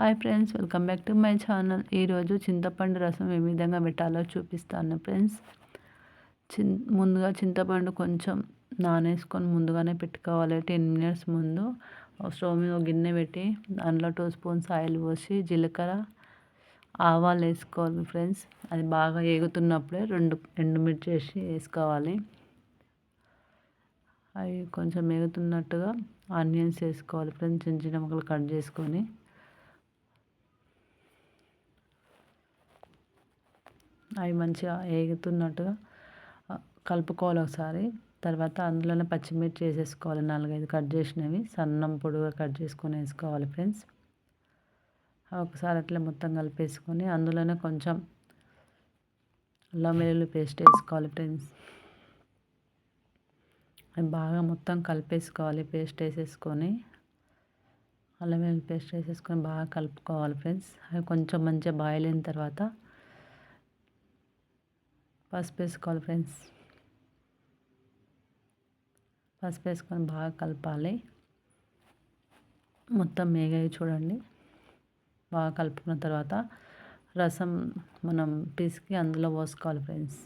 Hi friends welcome back to my channel. ఈరోజు చింతపండు రసం ఏ విధంగా పెట్టాలో చూపిస్తాను ఫ్రెండ్స్. చిన్ ముందుగా చింతపండు కొంచెం నానేసుకొని ముందుగానే పెట్టుకోవాలి. టెన్ మినిట్స్ ముందు స్టవ్ మీద గిన్నె పెట్టి దాంట్లో టూ స్పూన్స్ ఆయిల్ పోసి జీలకర్ర ఆవాలు వేసుకోవాలి ఫ్రెండ్స్. అది బాగా ఏగుతున్నప్పుడే రెండు ఎండుమిర్చి వేసి వేసుకోవాలి. అవి కొంచెం ఎగుతున్నట్టుగా ఆనియన్స్ వేసుకోవాలి ఫ్రెండ్స్. చిన్న చిన్న ముక్కలు కట్ చేసుకొని అవి మంచిగా వేగుతున్నట్టుగా కలుపుకోవాలి ఒకసారి. తర్వాత అందులోనే పచ్చిమిర్చి వేసేసుకోవాలి నాలుగైదు కట్ చేసినవి. సన్నం పొడుగా కట్ చేసుకొని వేసుకోవాలి ఫ్రెండ్స్. ఒకసారి అట్లా మొత్తం కలిపేసుకొని అందులోనే కొంచెం అల్లం వెల్లుల్లి పేస్ట్ వేసుకోవాలి ఫ్రెండ్స్. అది బాగా మొత్తం కలిపేసుకోవాలి పేస్ట్ వేసేసుకొని. అల్లం వెల్లుల్లి పేస్ట్ వేసేసుకొని బాగా కలుపుకోవాలి ఫ్రెండ్స్. అవి కొంచెం మంచిగా బాయిల్ అయిన తర్వాత పసుపు వేసుకోవాలి ఫ్రెండ్స్. పసుపు వేసుకొని బాగా కలపాలి. మొత్తం మేగాయి చూడండి. బాగా కలుపుకున్న తర్వాత రసం మనం పిసికి అందులో పోసుకోవాలి ఫ్రెండ్స్.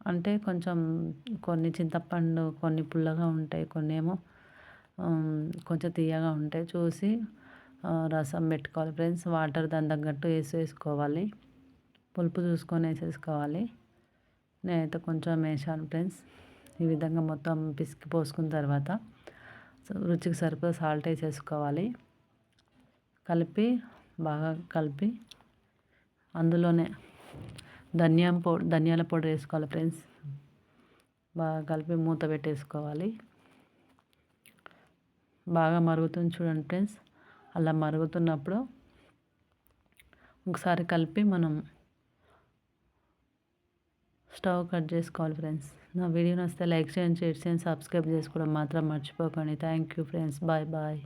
అంటే కొంచెం కొన్ని చింతపండు కొన్ని పుల్లగా ఉంటాయి కొన్ని ఏమో కొంచెం తీయగా ఉంటాయి. చూసి రసం పెట్టుకోవాలి ఫ్రెండ్స్. వాటర్ దాని తగ్గట్టు వేసేసుకోవాలి పులుపు చూసుకొని వేసేసుకోవాలి. నేనైతే కొంచెం వేసాను ఫ్రెండ్స్. ఈ విధంగా మొత్తం పిసికి పోసుకున్న తర్వాత రుచికి సరిపోయి సాల్ట్ వేసేసుకోవాలి. కలిపి బాగా కలిపి అందులోనే ధనియా పౌ ధనియాల పౌడర్ వేసుకోవాలి ఫ్రెండ్స్. బాగా కలిపి మూత పెట్టేసుకోవాలి. బాగా మరుగుతుంది చూడండి ఫ్రెండ్స్. అలా మరుగుతున్నప్పుడు ఒకసారి కలిపి మనం స్టవ్ కట్ చేసుకోవాలి ఫ్రెండ్స్. నా వీడియో నచ్చితే లైక్ చేయండి షేర్ చేయండి సబ్స్క్రైబ్ చేసుకోవడం మాత్రం మర్చిపోకండి. Thank you friends. Bye bye.